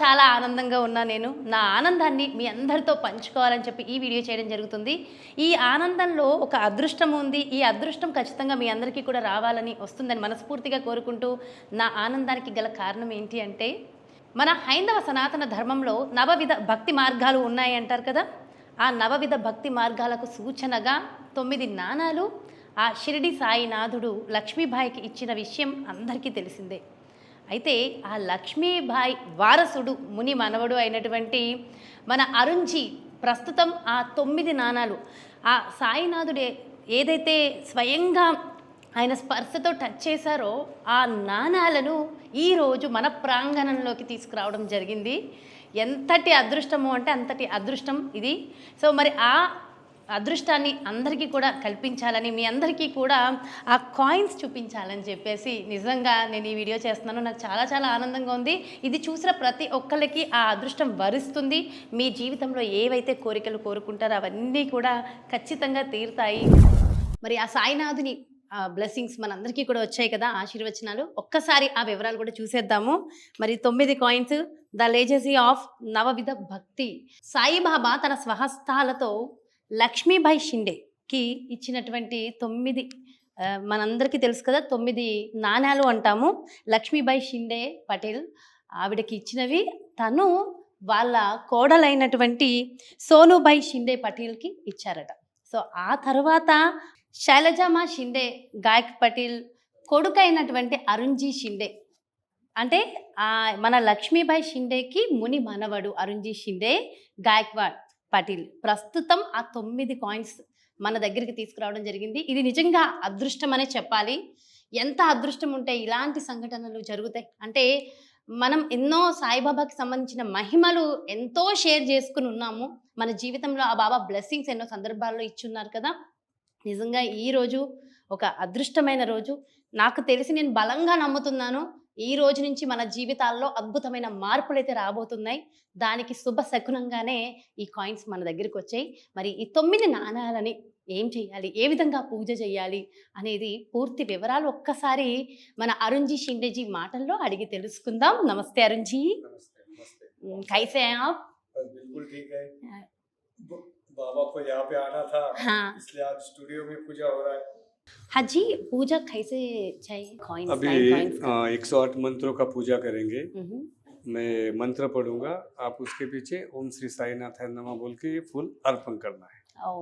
చాలా చాలా ఆనందంగా ఉన్నా నేను. నా ఆనందాన్ని మీ అందరితో పంచుకోవాలని చెప్పి ఈ వీడియో చేయడం జరుగుతుంది. ఈ ఆనందంలో ఒక అదృష్టం ఉంది. ఈ అదృష్టం ఖచ్చితంగా మీ అందరికీ కూడా రావాలని వస్తుందని మనస్ఫూర్తిగా కోరుకుంటూ నా ఆనందానికి గల కారణం ఏంటి అంటే మన హైందవ సనాతన ధర్మంలో నవవిధ భక్తి మార్గాలు ఉన్నాయి అంటారు కదా. ఆ నవవిధ భక్తి మార్గాలకు సూచనగా తొమ్మిది నాణాలు ఆ షిరిడి సాయినాథుడు లక్ష్మీబాయికి ఇచ్చిన విషయం అందరికీ తెలిసిందే. అయితే ఆ లక్ష్మీబాయి వారసుడు ముని మనవడు అయినటువంటి మన అరుంజీ ప్రస్తుతం ఆ తొమ్మిది నాణాలు ఆ సాయినాథుడే ఏదైతే స్వయంగా ఆయన స్పర్శతో టచ్ చేశారో ఆ నాణాలను ఈరోజు మన ప్రాంగణంలోకి తీసుకురావడం జరిగింది. ఎంతటి అదృష్టము అంటే అంతటి అదృష్టం ఇది. సో మరి ఆ అదృష్టాన్ని అందరికీ కూడా కల్పించాలని మీ అందరికీ కూడా ఆ కాయిన్స్ చూపించాలని చెప్పేసి నిజంగా నేను ఈ వీడియో చేస్తున్నాను. నాకు చాలా చాలా ఆనందంగా ఉంది. ఇది చూసిన ప్రతి ఒక్కరికి ఆ అదృష్టం వరిస్తుంది. మీ జీవితంలో ఏవైతే కోరికలు కోరుకుంటారో అవన్నీ కూడా ఖచ్చితంగా తీరుతాయి. మరి ఆ సాయినాథుని బ్లెస్సింగ్స్ మనందరికీ కూడా వచ్చాయి కదా ఆశీర్వచనాలు. ఒక్కసారి ఆ వివరాలు కూడా చూసేద్దాము. మరి తొమ్మిది కాయిన్స్ ద లేజసీ ఆఫ్ నవవిధ భక్తి. సాయిబాబా తన స్వహస్తాలతో లక్ష్మీబాయి షిండేకి ఇచ్చినటువంటి తొమ్మిది మనందరికీ తెలుసు కదా తొమ్మిది నాణ్యాలు అంటాము. లక్ష్మీబాయి షిండే పటేల్ ఆవిడకి ఇచ్చినవి. తను వాళ్ళ కోడలైనటువంటి సోనుబాయి షిండే పటేల్కి ఇచ్చారట. సో ఆ తర్వాత శైలజామా షిండే గాయక్ పటేల్ కొడుకైనటువంటి అరుణ్జీ షిండే. అంటే ఆ మన లక్ష్మీబాయి షిండేకి ముని మనవడు అరుణ్జీ షిండే గాయక్వాడ్. పటిల్. ప్రస్తుతం ఆ తొమ్మిది కాయిన్స్ మన దగ్గరికి తీసుకురావడం జరిగింది. ఇది నిజంగా అదృష్టం అనే చెప్పాలి. ఎంత అదృష్టం ఉంటే ఇలాంటి సంఘటనలు జరుగుతాయి. అంటే మనం ఎన్నో సాయిబాబాకి సంబంధించిన మహిమలు ఎంతో షేర్ చేసుకుని ఉన్నాము. మన జీవితంలో ఆ బాబా బ్లెస్సింగ్స్ ఎన్నో సందర్భాల్లో ఇచ్చున్నారు కదా. నిజంగా ఈ రోజు ఒక అదృష్టమైన రోజు. నాకు తెలిసి నేను బలంగా నమ్ముతున్నాను. ఈ రోజు నుంచి మన జీవితాల్లో అద్భుతమైన మార్పులు అయితే రాబోతున్నాయి దానికి శుభ శకునంగానే ఈ కాయిన్స్ మన దగ్గరికి వచ్చాయి మరి ఈ తొమ్మిది నాణాలని ఏం చేయాలి ఏ విధంగా పూజ చేయాలి అనేది పూర్తి వివరాలు ఒక్కసారి మన అరుణ్జీ షిండేజీ మాటల్లో అడిగి తెలుసుకుందాం నమస్తే అరుణ్జీ नमस्ते नमस्ते ఉమ్, కైసే ఆప్ बस बिल्कुल ठीक है हाँ। ब- बाबा को यहाँ पे आना था हाँ इसलिए आज स्टूडियो में पूजा हो रहा है हाजी पूजा कैसे चाहिए? अभी एक सौ आठ मंत्रों का पूजा करेंगे। मैं मंत्र पढ़ूँगा आप उसके पीछे ओम श्री साईनाथ नमः बोल के ये फूल अर्पण करना है। ओ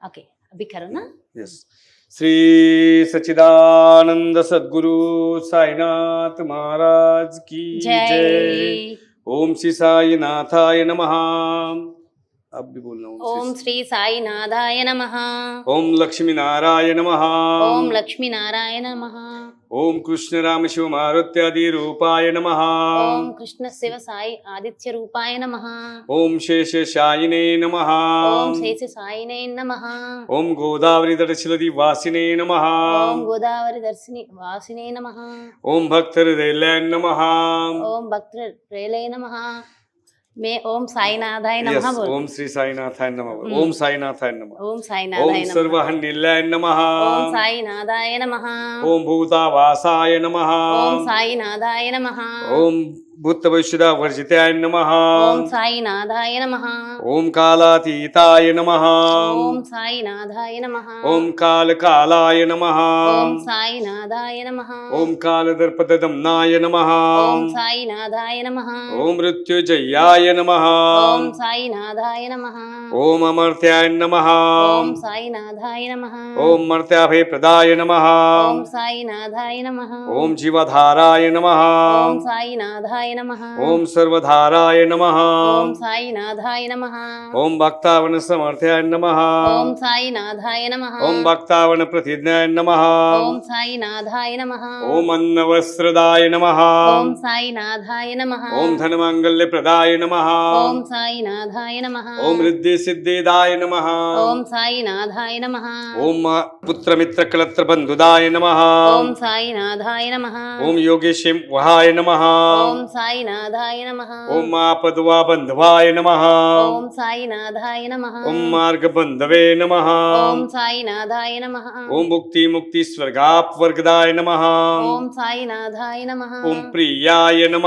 ओके अभी करो ना। यस श्री सच्चिदानंद सद्गुरु साईनाथ महाराज की जय। ओम श्री साईनाथाय नमः। अब भी बोलना ओम श्री साई नाथाय नमः ओम लक्ष्मी नारायण नमः ओम लक्ष्मी नारायण नमः ओम कृष्ण राम शिव मारुत्यादि रूपाय नमः ओम कृष्ण शिव साई आदित्य रूपाय नमः ओम शेष शायिने नमः ओम शेष साईने नमः ओम गोदावरी दर्शलदि वासिने नमः ओम गोदावरी दर्शिनी वासिने नमः ओम भक्त हृदय नमः ओम भक्त प्रेले नमः मैं ओम साईनाथाय यस नमः बोल ओम श्री साईनाथाय नमः हम्म। ओम साईनाथाय नमः ओम ओम साईनाथाय नमः सर्वहन्निलय नमः ओम साईनाथाय नमः ओम भूतावासाय नमः ओम साईनाथाय नमः ओम భూతభవిష్యద వర్జితాయ నమ సాయినాథాయ నమ ఓం కాలాతీతాయ నమ ఓం సాయినాథాయ నమ ఓం కాలకాలాయ నమ ఓం సాయినాథాయ నమ ఓం కాలదర్పదమ్నాయ నమ ఓం సాయినాథాయ నమ ఓం మృత్యుజయాయ నమ ఓం సాయినాథాయ నమ ఓం అమర్త్యాయ నమ ఓం సాయినాథాయ నమ ఓం మర్త్యాభయప్రదాయ నమ ఓం సాయినాథాయ నమ ఓం జీవధారాయ నమ ఓం సాయినాథాయ नमः ओम सर्वधाराय नमः ओम साईनाथाय नमः ओम भक्तावन समर्थ्याय नमः ओम साईनाथाय नमः ओम भक्तावन प्रतिज्ञाय नमः ओम साईनाथाय नमः ओम अन्नवस्त्रदाय नमः ओम साईनाथाय नमः ओम धनमांगल्यप्रदाय नमः ओम साईनाथाय नमः ओम रिद्धि सिद्धिदाय नमः ओम साईनाथाय नमः ओम पुत्रमित्रकलत्र बन्धुदाय नमः ओम साईनाथाय नमः ओम योगेशं वहाय नमः ओम సాయినాథాయ నమ ఓం ఆపద్వా బంధవాయ నమ ఓం సాయినాథాయ నమ ఓం మార్గబంధవే నమ ఓం సాయినాథాయ నమ ఓం ముక్తి ముక్తి స్వర్గాప్వర్గదాయ నమ ఓం సాయినాథాయ నమ ఓం ప్రియాయ నమ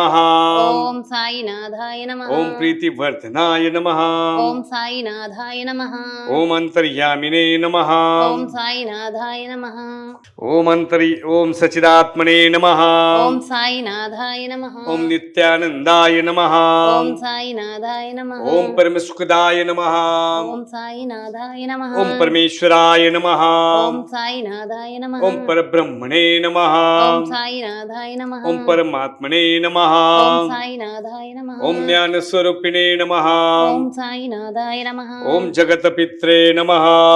ఓం సాయినాథాయ నమ ఓం ప్రీతివర్ధనాయ నమ ఓం సాయినాథాయ నమ ఓం అంతర్యామినే నమ ఓం సాయినాథాయ నమ ఓం అంతరి ఓం సచిదాత్మనే నమ ఓం సాయినాథాయ నమ ఓం నిత్యానందాయ నమ ఓం సాయినాథాయ నమ ఓం పరమసుఖదాయ నమ ఓం సాయినాథాయ నమ ఓం పరమేశ్వరాయ నమ ఓం సాయినాథాయ నమ ఓం పరబ్రహ్మణే నమ ఓం సాయినాథాయ నమ ఓం పరమాత్మనే నమ ఓం సాయినాథాయ నమ ఓం జ్ఞానస్వరూపిణే నమ ఓం సాయినాథాయ నమ ఓం జగతపిత్రే నమ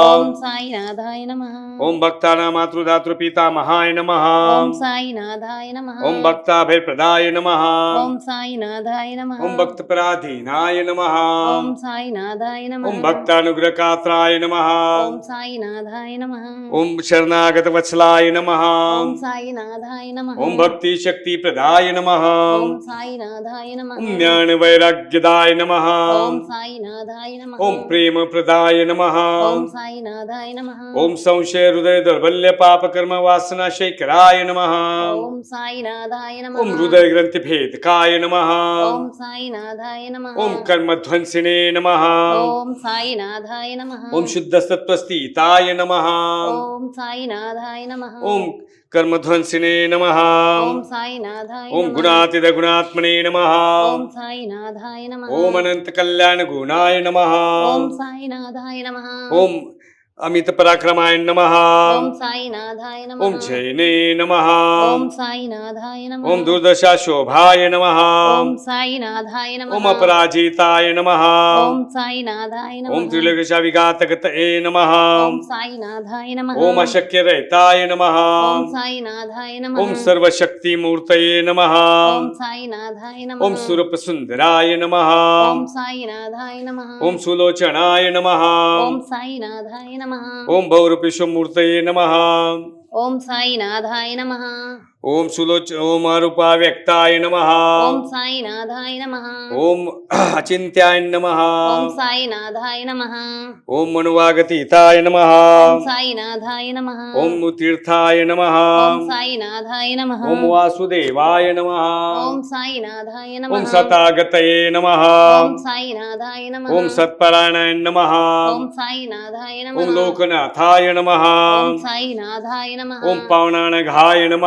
ఓం సాయినాథాయ నమ ఓం భక్తానాం మాతృదాతృపితామహాయ నమ ఓం సాయినాథాయ నమ ఓం నమ ఓం సాయినాథాయ నమ ఓం భక్తపరాధీనాయ నమ ఓం సాయినాథాయ నమ ఓం భక్తానుగ్రహకాత్రాయ నమ ఓం సాయినాథాయ నమ ఓం శరణాగతవత్సలాయ నమ ఓం సాయినాథాయ నమ ఓం భక్తి శక్తి ప్రదాయ నమ ఓం సాయినాథాయ నమ ఓం జ్ఞాన వైరాగ్యదాయ నమ ఓం సాయినాథాయ నమ ఓం ప్రేమ ప్రదాయ నమ ఓం సాయినాథాయ నమ ఓం సంశయ హృదయ దౌర్బల్య పాప కర్మ వాసన శేఖరాయ నమ ఓం సాయినాథాయ నమ ఓం హృదయ గ్రంథి భేదకాయ నమ ఓం సాయినాథాయ నమ ఓం కర్మధ్వంసినే నమ ఓం సాయినాథాయ నమ ఓం శుద్ధ సత్వస్థితాయ నమ ఓం సాయినాథాయ నమ ఓం కర్మధ్వంసినే నమ ఓం సాయినాథాయ ఓం నమః. గుణాతిద గుణాత్మనే నమ ఓం సాయినాథాయ నమ ఓం అనంత కళ్యాణ గుణాయ నమ ఓం సాయినాథాయ నమ ఓం అమిత పరాక్రమాయ నమ ఓం సాయినాథాయ నమ ఓం జైనే నమ ఓం సాయినాథాయ నమ ఓం దుర్దశా శోభాయ నమ ఓం సాయినాథాయ నమ ఓం అపరాజితాయ నమ ఓం సాయినాథాయ నమ ఓం త్రిలోకశ విఘాతగతయే నమ ఓం సాయినాథాయ నమ ఓం అశక్యరహితాయ నమ ఓం సాయినాథాయ నమ ఓం సర్వశక్తిమూర్తయే నమ ఓం సాయినాథాయ నమ ఓం సురపసుందరాయ నమ ఓం సాయినాథాయ నమ ఓం సులోచనాయ నమ ఓం సాయినాథాయ నమ ఓం భౌరపిశమూర్తయే నమ ఓం సాయినాథాయ నమ ఓం సులోచ ఓం అరూపా వ్యక్తాయ నమ ఓం సాయినాథాయ నమ ఓం అచింత్యాయ నమ ఓం సాయినాథాయ నమ ఓం మనువాగతీతాయ నమ ఓం సాయినాథాయ నమ ఓం తీర్థాయ నమ ఓం సాయినాథాయ నమ ఓం వాసుదేవాయ నమ ఓం సాయినాథాయ నమ ఓం సతాగతయే నమ ఓం సాయినాథాయ నమ ఓం సత్పరాయణాయ నమ ఓం సాయినాథాయ నమ ఓం లోకనాథాయ నమ ఓం సాయినాథాయ నమ ఓం పవనానఘాయ నమ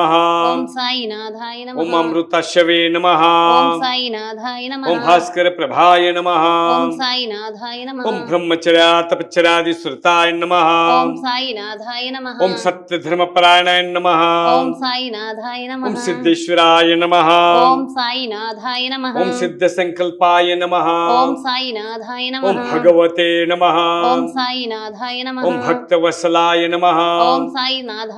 ఓం సాయినాథాయ నమ ఓం అమృతశవే నమ ఓం సాయినాథాయ నమ ఓం భాస్కర ప్రభాయ నమ ఓం సాయినాథాయ నమ ఓం బ్రహ్మచర్య తపశ్చర్యాది శ్రుతాయ నమ ఓం సాయినాథాయ నమ ఓం సత్యధర్మపరాయణాయ నమ ఓం సాయినాథాయ నమ ఓం సిద్ధేశ్వరాయ నమ ఓం సాయినాథాయ నమ ఓం సిద్ధ సంకల్పాయ నమ ఓం సాయినాథాయ నమ ఓం భగవతే నమ ఓం సాయినాథాయ నమ ఓం భక్తవసలాయ నమ ఓం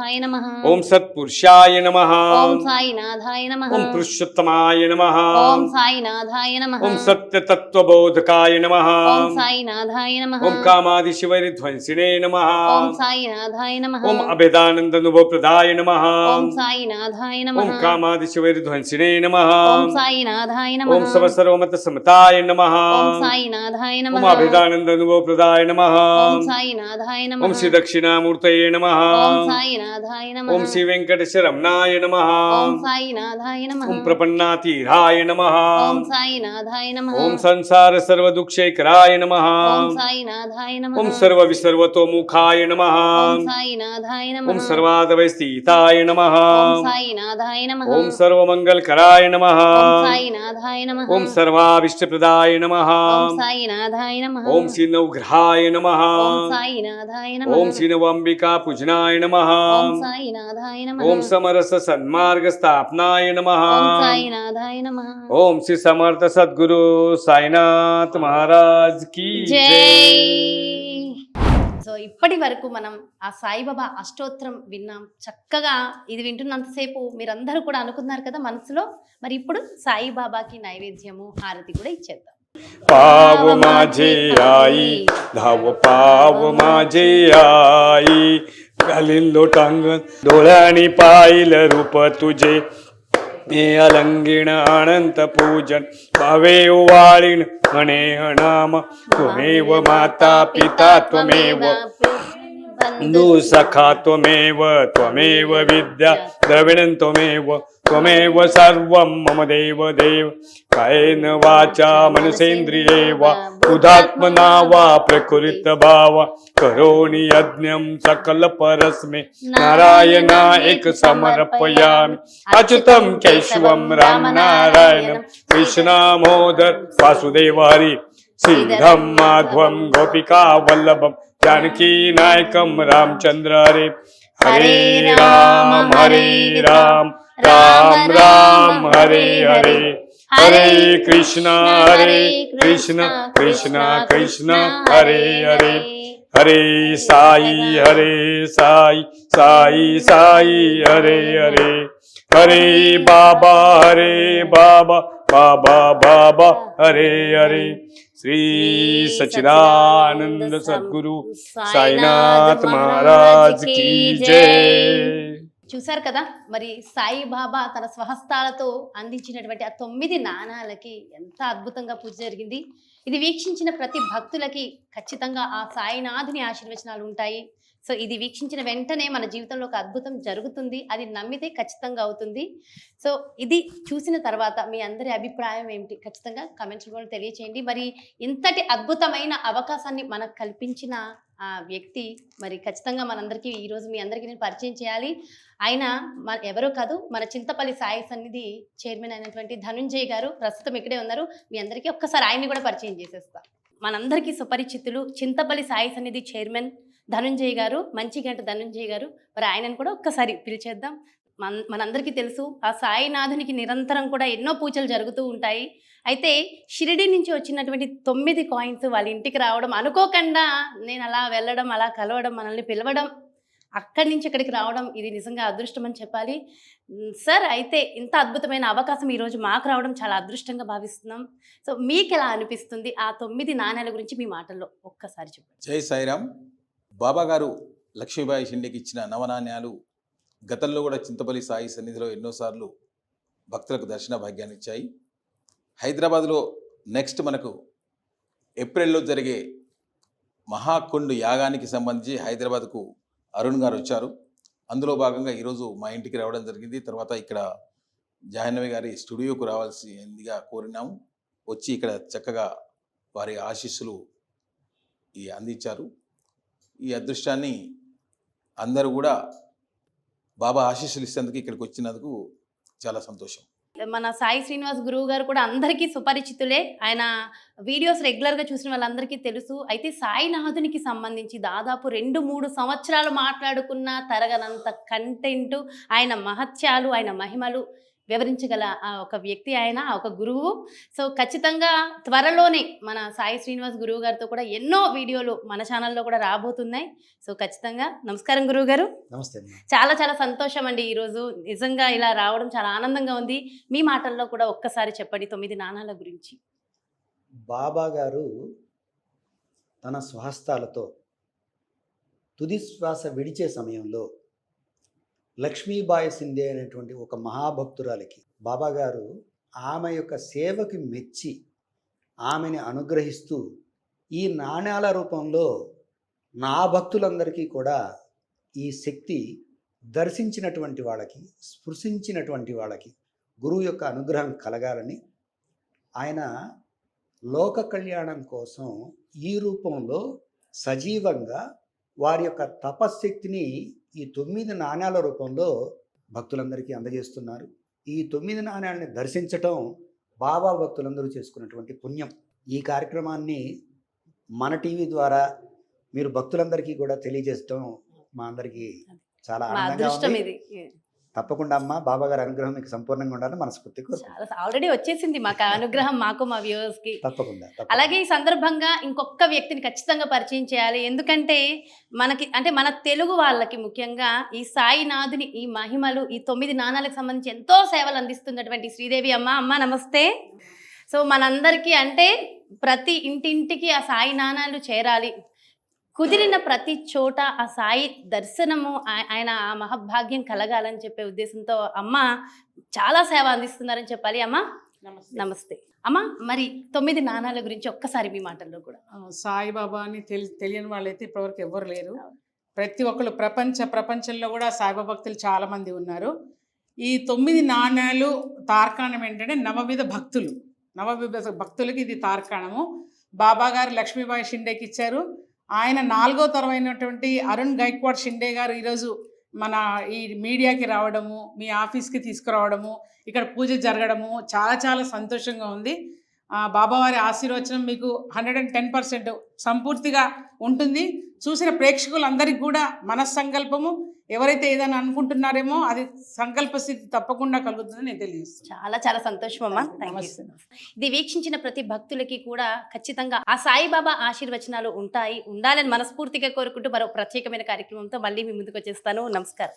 సాయినాథాయ నమ ఓం సత్పురుషాయ నమ ఓం సాయినాథాయ నమ ఓం పురుషోత్తమాయ నమ ఓం సాయినాథాయ నమ ఓం సత్యతత్వబోధకాయ నమ ఓం సాయినాథాయ నమ ఓం కామాదిశివరిధ్వంసినే నమ ఓం సాయినాథాయ నమ ఓం అభేదానందనుభవప్రదాయ నమ ఓం సాయినాథాయ నమ ఓం కామాదిశివరిధ్వంసినే నమ ఓం సాయినాథాయ నమ ఓం సమతాయ నమ ఓం సాయినాథాయ నమ ఓం అభేదానందనుభవప్రదాయ నమ ఓం సాయినాథాయ నమ ఓం శ్రీ దక్షిణామూర్తయే నమ ఓం సాయినాథాయ నమ ఓం శ్రీ వెంకటశరమణాయ నమ ఓం సాయినాథాయ నమ ఓం ప్రపన్నాతీరాయ నమ ఓం సాయినాథాయ నమ ఓం సంసార సర్వదుక్షైకరాయ నమ ఓం సాయినాథాయ నమ ఓం సర్వ నమ ఓం సాయినాథాయ నమ ఓం సర్వాదవై స్థితాయ నమ ఓం సాయినాథాయ నమ ఓం సర్వమంగళకరాయ నమ ఓం సాయినాథాయ నమ ఓం నమ ఓం సాయినాథాయ నమ ఓం శ్రీ నవగ్రహాయ నమ ఓం సాయినాథాయ నమ ఓం శ్రీ నవంబికా పూజనాయ నమ ఓం సమరస సన్మార్గ స్థాపనాయ నమ. ఓం శ్రీ సమర్థ సద్గురు సాయినాథ్ మహారాజ్కి జై. సో ఇప్పటి వరకు మనం ఆ సాయిబాబా అష్టోత్తరం విన్నాం. చక్కగా ఇది వింటున్నంతసేపు మీరందరూ కూడా అనుకున్నారు కదా మనసులో. మరి ఇప్పుడు సాయిబాబాకి నైవేద్యము హారతి కూడా ఇచ్చేద్దాం. పావు మాజే ఆయి. ధావు పావు మాజే ఆయి. घालीन लोटांगण. डोळ्यानी पाहिलं रूप तुझे. मे अलंगिण अनंत पूजन. भावे वाळीण मणेह नाम. त्वमेव माता पिता त्वमेव बन्धु सखा त्वमेव त्वमेव विद्या. द्रविणं त्वमेव त्वमेव सर्वं मम देव देव। कायेन वाचा मनसेन्द्रिये वा बुधात्मना वा प्रकृतभाव करोणि यज्ञं सकलपरस्मे नारायणा एक समर्पयामि। अच्युतं केशवं रामनारायणं। कृष्णामोदर वासुदेव हरि सिद्धं माध्वं गोपिका वल्लभं। जानकी नायकं रामचन्द्र हरे हरे राम हरे राम। राम राम हरे हरे हरे। कृष्ण हरे कृष्ण कृष्ण कृष्ण हरे। हरे। हरे साई हरे साई साई साई हरे हरे। हरे बाबा हरे बाबा बाबा बाबा हरे हरे। श्री सच्चिदानंद सद्गुरु साईनाथ महाराज की जय। చూశారు కదా? మరి సాయిబాబా తన స్వహస్తాలతో అందించినటువంటి ఆ తొమ్మిది నాణాలకి ఎంత అద్భుతంగా పూజ జరిగింది. ఇది వీక్షించిన ప్రతి భక్తులకి ఖచ్చితంగా ఆ సాయినాథుని ఆశీర్వచనాలు ఉంటాయి. సో ఇది వీక్షించిన వెంటనే మన జీవితంలో ఒక అద్భుతం జరుగుతుంది. అది నమ్మితే ఖచ్చితంగా అవుతుంది. సో ఇది చూసిన తర్వాత మీ అందరి అభిప్రాయం ఏమిటి? ఖచ్చితంగా కమెంట్స్ కూడా తెలియచేయండి. మరి ఇంతటి అద్భుతమైన అవకాశాన్ని మనకు కల్పించిన ఆ వ్యక్తి మరి ఖచ్చితంగా మనందరికీ ఈరోజు మీ అందరికీ నేను పరిచయం చేయాలి. ఆయన మన ఎవరో కాదు మన చింతపల్లి సాయి సన్నిధి చైర్మన్ అయినటువంటి ధనుంజయ్ గారు ప్రస్తుతం ఇక్కడే ఉన్నారు. మీ అందరికీ ఒక్కసారి ఆయన్ని కూడా పరిచయం చేసేస్తా. మనందరికీ సుపరిచితులు చింతపల్లి సాయి సన్నిధి చైర్మన్ ధనుంజయ్ గారు మంచి గంట ధనుంజయ్ గారు. మరి ఆయనను కూడా ఒక్కసారి పిలిచేద్దాం. మన మనందరికీ తెలుసు ఆ సాయినాథునికి నిరంతరం కూడా ఎన్నో పూజలు జరుగుతూ ఉంటాయి. అయితే షిరిడి నుంచి వచ్చినటువంటి తొమ్మిది కాయిన్స్ వాళ్ళ ఇంటికి రావడం అనుకోకుండా నేను అలా వెళ్ళడం అలా కలవడం మనల్ని పిలవడం అక్కడి నుంచి ఇక్కడికి రావడం ఇది నిజంగా అదృష్టం అని చెప్పాలి. సార్ అయితే ఇంత అద్భుతమైన అవకాశం ఈరోజు మాకు రావడం చాలా అదృష్టంగా భావిస్తున్నాం. సో మీకు ఎలా అనిపిస్తుంది ఆ తొమ్మిది నాణ్యాల గురించి మీ మాటల్లో ఒక్కసారి చెప్పండి. జై సాయిరామ్. బాబా గారు లక్ష్మీబాయి షిండేకి ఇచ్చిన నవనాణ్యాలు గతంలో కూడా చింతపల్లి సాయి సన్నిధిలో ఎన్నోసార్లు భక్తులకు దర్శన భాగ్యాన్ని ఇచ్చాయి. హైదరాబాద్లో నెక్స్ట్ మనకు ఏప్రిల్లో జరిగే మహాకుండ్ యాగానికి సంబంధించి హైదరాబాద్కు అరుణ్ గారు వచ్చారు. అందులో భాగంగా ఈరోజు మా ఇంటికి రావడం జరిగింది. తర్వాత ఇక్కడ జాహ్నవి గారి స్టూడియోకు రావాల్సిందిగా కోరినాము. వచ్చి ఇక్కడ చక్కగా వారి ఆశీస్సులు ఈ అందించారు. ఈ అదృష్టాన్ని అందరూ కూడా బాబా ఆశీస్సులు ఇస్తేందుకు ఇక్కడికి వచ్చినందుకు చాలా సంతోషం. మన సాయి శ్రీనివాస్ గురువు గారు కూడా అందరికీ సుపరిచితులే. ఆయన వీడియోస్ రెగ్యులర్గా చూసిన వాళ్ళందరికీ తెలుసు. అయితే సాయినాథునికి సంబంధించి దాదాపు రెండు మూడు సంవత్సరాలు మాట్లాడుకున్న తరగనంత కంటెంట్ ఆయన మహత్యాలు ఆయన మహిమలు వివరించగల ఆ ఒక వ్యక్తి ఆయన ఆ ఒక గురువు. సో ఖచ్చితంగా త్వరలోనే మన సాయి శ్రీనివాస్ గురువు గారితో కూడా ఎన్నో వీడియోలు మన ఛానల్లో కూడా రాబోతున్నాయి. సో ఖచ్చితంగా నమస్కారం గురువు గారు. నమస్తే చాలా చాలా సంతోషం అండి ఈరోజు నిజంగా ఇలా రావడం చాలా ఆనందంగా ఉంది. మీ మాటల్లో కూడా ఒక్కసారి చెప్పండి తొమ్మిది నాణాల గురించి. బాబా గారు తన స్వహస్తాలతో తుది శ్వాస విడిచే సమయంలో లక్ష్మీబాయి సింధే అనేటువంటి ఒక మహాభక్తురాలికి బాబాగారు ఆమె యొక్క సేవకి మెచ్చి ఆమెని అనుగ్రహిస్తూ ఈ నాణ్యాల రూపంలో నా భక్తులందరికీ కూడా ఈ శక్తి దర్శించినటువంటి వాళ్ళకి స్పృశించినటువంటి వాళ్ళకి గురువు యొక్క అనుగ్రహం కలగాలని ఆయన లోక కళ్యాణం కోసం ఈ రూపంలో సజీవంగా వారి యొక్క తపశ్శక్తిని ఈ తొమ్మిది నాణ్యాల రూపంలో భక్తులందరికీ అందజేస్తున్నారు. ఈ తొమ్మిది నాణ్యాలని దర్శించటం బాబా భక్తులందరూ చేసుకున్నటువంటి పుణ్యం. ఈ కార్యక్రమాన్ని మన టీవీ ద్వారా మీరు భక్తులందరికీ కూడా తెలియజేయడం మా అందరికీ చాలా ఆనందంగా ఉంది. తప్పకుండా అమ్మ. బాబా గారి అనుగ్రహం మీకు సంపూర్ణంగా ఉండాలని. చాలా ఆల్రెడీ వచ్చేసింది మాకు అనుగ్రహం మాకు మా వ్యూవర్స్కి. తప్పకుండా. అలాగే ఈ సందర్భంగా ఇంకొక వ్యక్తిని ఖచ్చితంగా పరిచయం చేయాలి. ఎందుకంటే మనకి అంటే మన తెలుగు వాళ్ళకి ముఖ్యంగా ఈ సాయినాథుని ఈ మహిమలు ఈ తొమ్మిది నాణాలకు సంబంధించి ఎంతో సేవలు అందిస్తున్నటువంటి శ్రీదేవి అమ్మ. అమ్మ నమస్తే. సో మనందరికీ అంటే ప్రతి ఇంటింటికి ఆ సాయి నాణాలు చేరాలి. కుదిరిన ప్రతి చోట ఆ సాయి దర్శనము ఆయ- ఆయన ఆ మహభాగ్యం కలగాలని చెప్పే ఉద్దేశంతో అమ్మ చాలా సేవ అందిస్తున్నారని చెప్పాలి అమ్మ? నమస్తే. నమస్తే. అమ్మ మరి తొమ్మిది నాణాల గురించి ఒక్కసారి మీ మాటల్లో కూడా. సాయిబాబా అని తెలి తెలియని వాళ్ళైతే ఇప్పటివరకు ఎవ్వరు లేరు. ప్రతి ఒక్కరు ప్రపంచ ప్రపంచంలో కూడా సాయిబాబా భక్తులు చాలా మంది ఉన్నారు. ఈ తొమ్మిది నాణ్యాలు తార్కాణం ఏంటంటే నవవిధ భక్తులు. నవవిధ భక్తులకి ఇది తార్కాణము. బాబా గారు లక్ష్మీబాయి షిండేకి ఇచ్చారు. ఆయన నాలుగో తరమైనటువంటి అరుణ్ గైక్వాడ్ షిండే గారు ఈరోజు మన ఈ మీడియాకి రావడము మీ ఆఫీస్కి తీసుకురావడము ఇక్కడ పూజ జరగడము చాలా చాలా సంతోషంగా ఉంది. బాబావారి ఆశీర్వచనం మీకు హండ్రెడ్ అండ్ టెన్ పర్సెంట్ సంపూర్తిగా ఉంటుంది. చూసిన ప్రేక్షకులందరికీ కూడా మనస్సంకల్పము. ఎవరైతే ఏదైనా అనుకుంటున్నారేమో అది సంకల్ప స్థితి తప్పకుండా కలుగుతుందని నేను తెలియజేస్తున్నాను. చాలా చాలా సంతోషం అమ్మ. నమస్తే. ఇది వీక్షించిన ప్రతి భక్తులకి కూడా ఖచ్చితంగా ఆ సాయిబాబా ఆశీర్వచనాలు ఉంటాయి ఉండాలని మనస్ఫూర్తిగా కోరుకుంటూ మరో ప్రత్యేకమైన కార్యక్రమంతో మళ్ళీ మీ ముందుకు వచ్చేస్తాను. నమస్కారం.